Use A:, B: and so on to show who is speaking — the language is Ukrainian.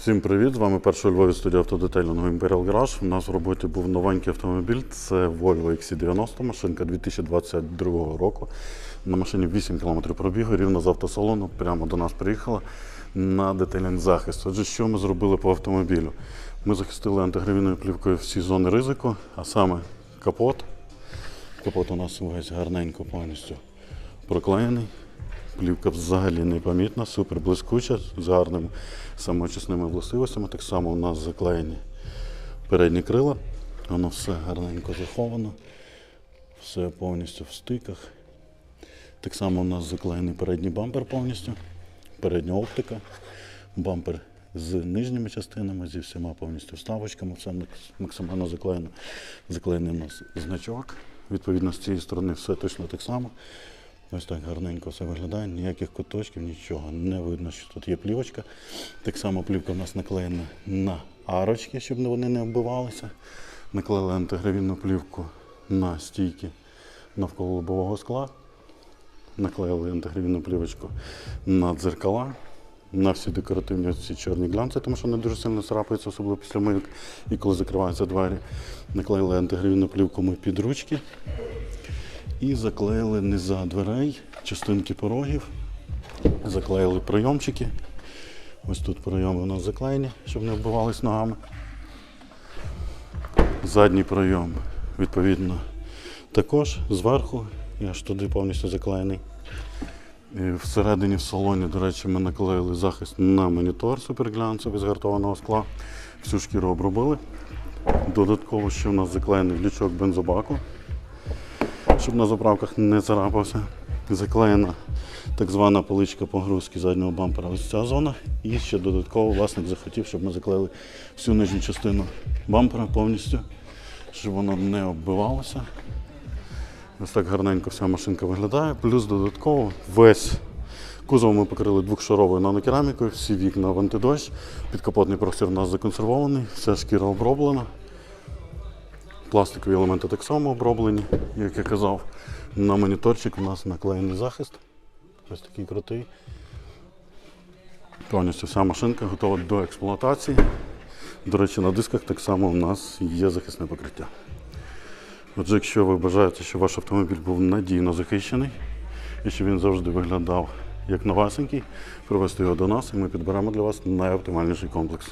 A: Всім привіт! З вами перший у Львові студія автодетейлінгу Imperial Garage. У нас в роботі був новенький автомобіль. Це Volvo XC90, машинка 2022 року. На машині 8 км пробігу, рівно з автосалону, прямо до нас приїхала на детейлінг захист. Отже, що ми зробили по автомобілю? Ми захистили антигравійною плівкою всі зони ризику, а саме капот. Капот у нас весь гарненько повністю проклеєний. Плівка взагалі непомітна, супер блискуча, з гарними самоочисними властивостями. Так само у нас заклеєні передні крила. Воно все гарненько заховано, все повністю в стиках. Так само у нас заклеєний передній бампер повністю, передня оптика, бампер з нижніми частинами, зі всіма повністю вставочками, все максимально заклеєно. Заклеєний у нас значок. Відповідно, з цієї сторони все точно так само. Ось так гарненько все виглядає, ніяких куточків, нічого не видно, що тут є плівочка. Так само плівка у нас наклеєна на арочки, щоб вони не оббивалися. Наклеїли антигравійну плівку на стійки навколо лобового скла. Наклеїли антигравійну плівочку на дзеркала, на всі декоративні ці чорні глянці, тому що вони дуже сильно царапаються, особливо після мийок і коли закриваються двері. Наклеїли антигравійну плівку ми під ручки і заклеїли низа дверей, частинки порогів, заклеїли прийомчики. Ось тут прийоми у нас заклеєні, щоб не вбивались ногами. Задній прийом, відповідно, також зверху і аж туди повністю заклеєний. І всередині в салоні, до речі, ми наклеїли захист на монітор суперглянцевий з гартованого скла. Всю шкіру обробили. Додатково ще в нас заклеєний лючок бензобаку щоб на заправках не царапався. Заклеєна так звана поличка погрузки заднього бампера. Ось ця зона. І ще додатково власник захотів, щоб ми заклеїли всю нижню частину бампера повністю, щоб воно не оббивалося. Ось так гарненько вся машинка виглядає. Плюс додатково весь кузов ми покрили двохшаровою нанокерамікою, всі вікна в антидощ. Підкапотний простір у нас законсервований, вся шкіра оброблена. Пластикові елементи так само оброблені, як я казав. На моніторчик у нас наклеєний захист. Ось такий крутий. Повністю вся машинка готова до експлуатації. До речі, на дисках так само у нас є захисне покриття. Отже, якщо ви бажаєте, щоб ваш автомобіль був надійно захищений і щоб він завжди виглядав як новесенький, привезти його до нас і ми підберемо для вас найоптимальніший комплекс.